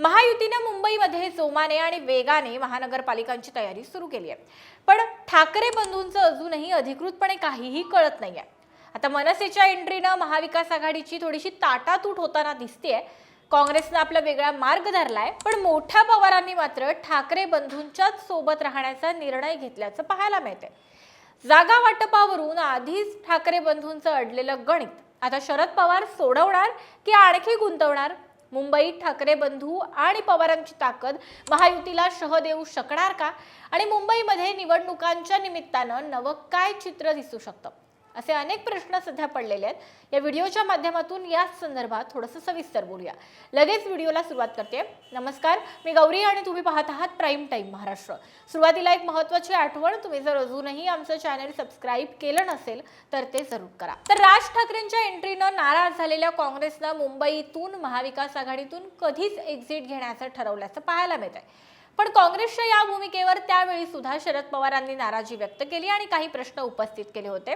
महायुतीनं मुंबईमध्ये जोमाने आणि वेगाने महानगरपालिकांची तयारी सुरू केली आहे. पण ठाकरे बंधूंचं अजूनही अधिकृतपणे काहीही कळत नाही आहे आता मनसेच्या एंट्रीनं महाविकास आघाडीची थोडीशी ताटातूट होताना दिसतेय. काँग्रेसनं आपला वेगळा मार्ग धरलाय पण मोठ्या पवारांनी मात्र ठाकरे बंधूंच्याच सोबत राहण्याचा निर्णय घेतल्याचं पाहायला मिळतंय. जागा वाटपावरून आधीच ठाकरे बंधूंचं अडलेलं गणित. आता शरद पवार सोडवणार की आणखी गुंतवणार? मुंबईत ठाकरे बंधू आणि पवारांची ताकद महायुतीला शह देऊ शकणार का? आणि मुंबईमध्ये निवडणुकांच्या निमित्तानं नवं काय चित्र दिसू शकतं? असे अनेक प्रश्न सध्या पडलेले आहेत. या व्हिडिओच्या माध्यमातून याच संदर्भात थोडंसं सविस्तर बोलूया. लगेच व्हिडिओला सुरुवात करते. नमस्कार मी गौरी आणि तुम्ही पाहत आहात प्राईम टाईम महाराष्ट्र. सुरुवातीला एक महत्त्वाची आठवण तुम्ही जर अजूनही आमचं चॅनल सबस्क्राईब केलं नसेल तर ते जरूर करा. तर राज ठाकरेंच्या एंट्रीनं नाराज झालेल्या काँग्रेसनं मुंबईतून महाविकास आघाडीतून कधीच एक्झिट घेण्याचं ठरवल्याचं पाहायला मिळत आहे पण काँग्रेसच्या या भूमिकेवर त्यावेळी सुद्धा शरद पवारांनी नाराजी व्यक्त केली आणि काही प्रश्न उपस्थित केले होते.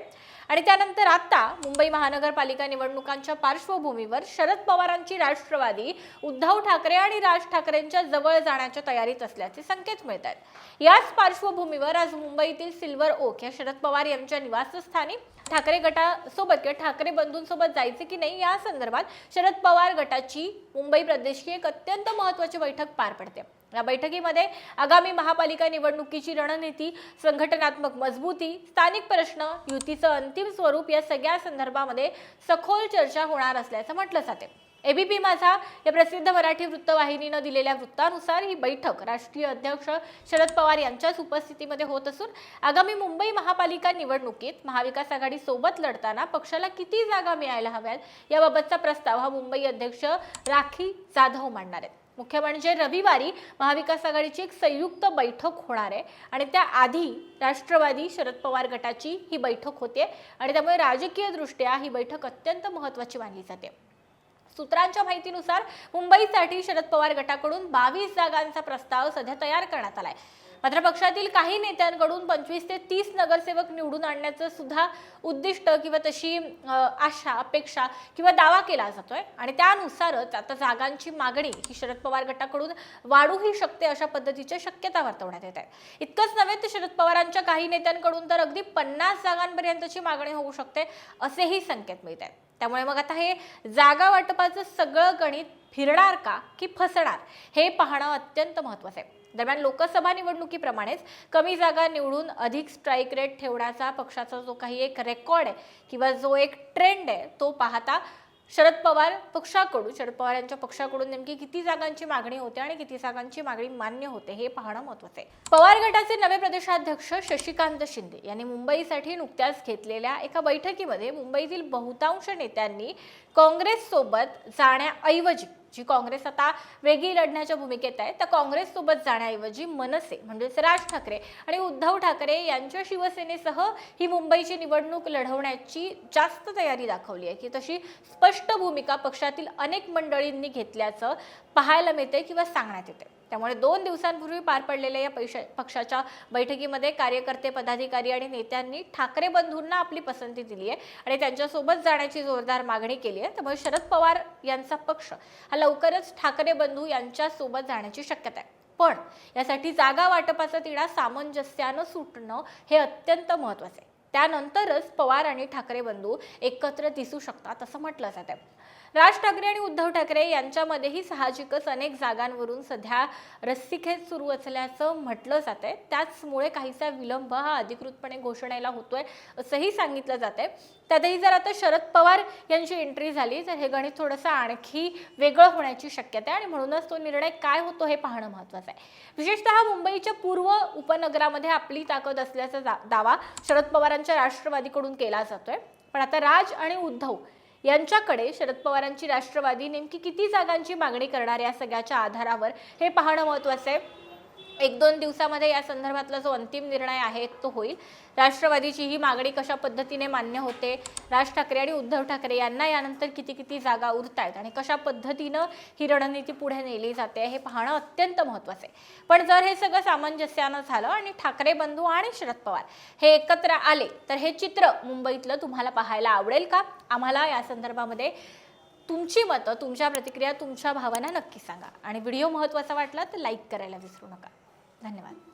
आणि त्यानंतर आता मुंबई महानगरपालिका निवडणुकांच्या पार्श्वभूमीवर शरद पवारांची राष्ट्रवादी उद्धव ठाकरे आणि राज ठाकरेंच्या जवळ जाण्याच्या तयारीत असल्याचे संकेत मिळत आहेत. याच पार्श्वभूमीवर आज मुंबईतील सिल्वर ओक या शरद पवार यांच्या निवासस्थानी ठाकरे गटासोबत किंवा ठाकरे बंधूंसोबत जायचे की नाही या संदर्भात शरद पवार गटाची मुंबई प्रदेशची एक अत्यंत महत्वाची बैठक पार पडते. या बैठकीमध्ये आगामी महापालिका निवडणुकीची रणनीती संघटनात्मक मजबूती स्थानिक प्रश्न युतीचं अंतिम स्वरूप या सगळ्या संदर्भामध्ये सखोल चर्चा होणार असल्याचं म्हटलं जाते. एबीपी माझा या प्रसिद्ध मराठी वृत्तवाहिनीनं दिलेल्या वृत्तानुसार ही बैठक राष्ट्रीय अध्यक्ष शरद पवार यांच्याच उपस्थितीमध्ये होत असून आगामी मुंबई महापालिका निवडणुकीत महाविकास आघाडी सोबत लढताना पक्षाला किती जागा मिळायला हव्यात याबाबतचा प्रस्ताव हा मुंबई अध्यक्ष राखी जाधव मांडणार आहेत. मुख्य म्हणजे रविवारी महाविकास आघाडीची एक संयुक्त बैठक होणार आहे. आणि त्याआधी राष्ट्रवादी शरद पवार गटाची ही बैठक होते. आणि त्यामुळे राजकीय दृष्ट्या ही बैठक अत्यंत महत्त्वाची मानली जाते. सूत्रांच्या माहितीनुसार मुंबईसाठी शरद पवार गटाकडून बावीस जागांचा प्रस्ताव सध्या तयार करण्यात आलाय. मात्र पक्षातील काही नेत्यांकडून पंचवीस ते तीस नगरसेवक निवडून आणण्याचं सुद्धा उद्दिष्ट किंवा तशी आशा अपेक्षा किंवा दावा केला जातोय. आणि त्यानुसारच आता जागांची मागणी ही शरद पवार गटाकडून वाढूही शकते अशा पद्धतीच्या शक्यता वर्तवण्यात येत आहे इतकंच नव्हे तर शरद पवारांच्या काही नेत्यांकडून तर अगदी पन्नास जागांपर्यंतची मागणी होऊ शकते असेही संकेत मिळत आहेत. त्यामुळे मग आता हे जागा वाटपाचं सगळं गणित फिरणार का की फसणार हे पाहणं अत्यंत महत्त्वाचं आहे. दरम्यान लोकसभा निवडणुकीप्रमाणेच कमी जागा निवडून अधिक स्ट्राईक रेट ठेवण्याचा पक्षाचा जो काही एक रेकॉर्ड आहे किंवा जो एक ट्रेंड आहे तो पाहता शरद पवार पक्षाकडून शरद पवार यांच्या पक्षाकडून नेमकी किती जागांची मागणी होते आणि किती जागांची मागणी मान्य होते हे पाहणं महत्वाचं आहे. पवार गटाचे नवे प्रदेशाध्यक्ष शशिकांत शिंदे यांनी मुंबईसाठी नुकत्याच घेतलेल्या एका बैठकीमध्ये मुंबईतील बहुतांश नेत्यांनी काँग्रेससोबत जाण्याऐवजी जी काँग्रेस आता वेगळी लढण्याच्या भूमिकेत आहे त्या काँग्रेससोबत जाण्याऐवजी मनसे म्हणजेच राज ठाकरे आणि उद्धव ठाकरे यांच्या शिवसेनेसह ही मुंबईची निवडणूक लढवण्याची जास्त तयारी दाखवली आहे की तशी स्पष्ट भूमिका पक्षातील अनेक मंडळींनी घेतल्याचं पाहायला मिळते किंवा सांगण्यात येते. त्यामुळे दोन दिवसांपूर्वी पार पडलेल्या या पैशा पक्षाच्या बैठकीमध्ये कार्यकर्ते पदाधिकारी आणि नेत्यांनी ठाकरे बंधूंना आपली पसंती दिली आहे आणि त्यांच्यासोबत जाण्याची जोरदार मागणी केली आहे. त्यामुळे शरद पवार यांचा पक्ष हा लवकरच ठाकरे बंधू यांच्या सोबत जाण्याची शक्यता आहे. पण यासाठी जागा वाटपाचा तिढा सामंजस्यानं सुटणं हे अत्यंत महत्वाचं आहे. त्यानंतरच पवार आणि ठाकरे बंधू एकत्र दिसू शकतात असं म्हटलं जात आहे. राज ठाकरे आणि उद्धव ठाकरे यांच्यामध्येही साहजिकच अनेक जागांवरून सध्या रस्सीखेच सुरू असल्याचं म्हटलं जात आहे त्याचमुळे काहीसा विलंब हा अधिकृतपणे घोषणेला होतोय असंही सांगितलं जात आहे त्यातही जर आता शरद पवार यांची एंट्री झाली तर हे गणित थोडंसं आणखी वेगळं होण्याची शक्यता आहे आणि म्हणूनच तो निर्णय काय होतो हे पाहणं महत्त्वाचं आहे. विशेषतः मुंबईच्या पूर्व उपनगरामध्ये आपली ताकद असल्याचा दावा शरद पवारांच्या राष्ट्रवादीकडून केला जातोय. पण आता राज आणि उद्धव यांच्याकडे शरद पवारांची राष्ट्रवादी नेमकी किती जागांची मागणी करणार या सगळ्याच्या आधारावर हे पाहणं महत्त्वाचं आहे. एक दोन दिवसामध्ये या संदर्भातला जो अंतिम निर्णय आहे तो होईल. राष्ट्रवादीची ही मागणी कशा पद्धतीने मान्य होते? राज ठाकरे आणि उद्धव ठाकरे यांना यानंतर किती किती जागा उरत आहेत आणि कशा पद्धतीनं ही रणनीती पुढे नेली जाते हे पाहणं अत्यंत महत्त्वाचं आहे. पण जर हे सगळं सामंजस्यानं झालं आणि ठाकरे बंधू आणि शरद पवार हे एकत्र आले तर हे चित्र मुंबईतलं तुम्हाला पाहायला आवडेल का? आम्हाला या संदर्भामध्ये तुमची मतं तुमच्या प्रतिक्रिया तुमच्या भावना नक्की सांगा. आणि व्हिडिओ महत्त्वाचा वाटला तर लाईक करायला विसरू नका. धन्यवाद.